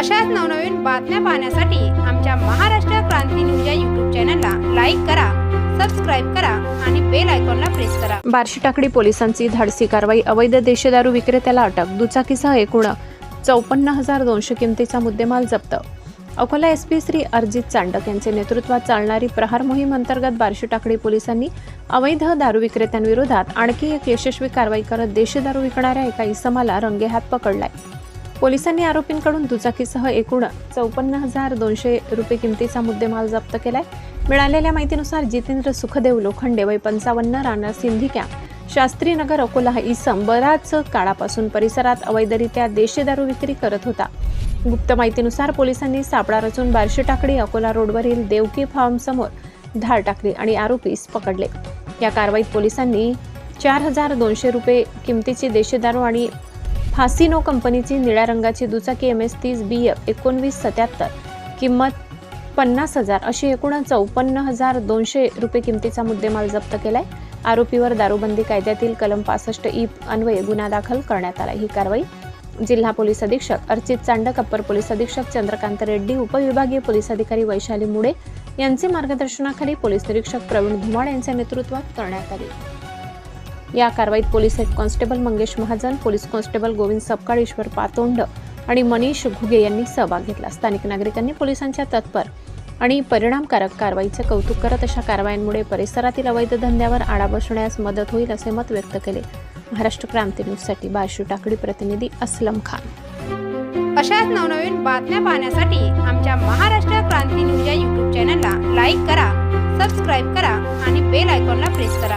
अशाच नवनवीन बातम्या पाहण्यासाठी आमच्या महाराष्ट्र क्रांती न्यूज या यूट्यूब चॅनलला लाईक करा सबस्क्राईब करा आणि बेल आयकॉनला प्रेस करा. बार्शी टाकडी पोलिसांची धाडसी कारवाई अवैध देशदारू विक्रेत्याला अटक दुचाकीसह एकूण चौपन्न हजार दोनशे किमतीचा मुद्देमाल जप्त. अकोला एस पी श्री अर्जित चांडक यांचे नेतृत्वात चालणारी प्रहार मोहीम अंतर्गत बार्शी टाकडी पोलिसांनी अवैध दारू विक्रेत्यांविरोधात आणखी एक यशस्वी कारवाई करत देशी विकणाऱ्या एका इसमाला रंगेहात पकडलाय. पोलिसांनी आरोपींकडून दुचाकीसह एकूण चौपन्न हजार दोनशे रुपये किमतीचा मुद्देमाल जप्त केलाय. मिळालेल्या माहितीनुसार जितेंद्र सुखदेव लोखंडे वय पंचावन्न राणा सिंधिक्या शास्त्रीनगर अकोला हा इसम बराच काळापासून परिसरात अवैधरित्या देशी दारू विक्री करत होता. गुप्त माहितीनुसार पोलिसांनी सापळा रचून बारशी टाकडी अकोला रोडवरील देवकी फार्म समोर धाड टाकली आणि आरोपीस पकडले. या कारवाईत पोलिसांनी चार हजार दोनशे रुपये किमतीची देशी दारू आणि हासिनो कंपनीची निळ्या रंगाची दुचाकी एम एस तीस बी एफ एकोणवीस सत्याहत्तर. किंमत पन्नास हजार अशी एकूण चौपन्न हजार दोनशे रुपये किमतीचा मुद्देमाल जप्त केलाय. आरोपीवर दारूबंदी कायद्यातील कलम पासष्ट ई अन्वये गुन्हा दाखल करण्यात आला ही कारवाई जिल्हा पोलीस अधीक्षक अर्चित चांडक अप्पर पोलीस अधीक्षक चंद्रकांत रेड्डी उपविभागीय पोलीस अधिकारी वैशाली मुडे यांचे मार्गदर्शनाखाली पोलीस निरीक्षक प्रवीण धुमाळ यांच्या नेतृत्वात करण्यात आली. या कारवाईत police head constable Mangesh Mahajan police constable Govind Sapkal Ishwar Patond आणि मनीष घुगे यांनी सहभाग घेतला. स्थानिक नागरिकांनी पोलिसांच्या तत्पर आणि परिणामकारक कारवाईचे कौतुक करत अशा कारवायांमुळे परिसरातील अवैध धंद्यावर आळा बसण्यास मदत होईल असे मत व्यक्त केले. महाराष्ट्र क्रांती न्यूजसाठी बार्शी टाकडी प्रतिनिधी असलम खान. अशाच नवनवीन बातम्या पाहण्यासाठी आमच्या महाराष्ट्र क्रांती न्यूज या यूट्यूब चॅनलला लाईक करा सबस्क्राईब करा आणि बेल आयकॉनला प्रेस करा.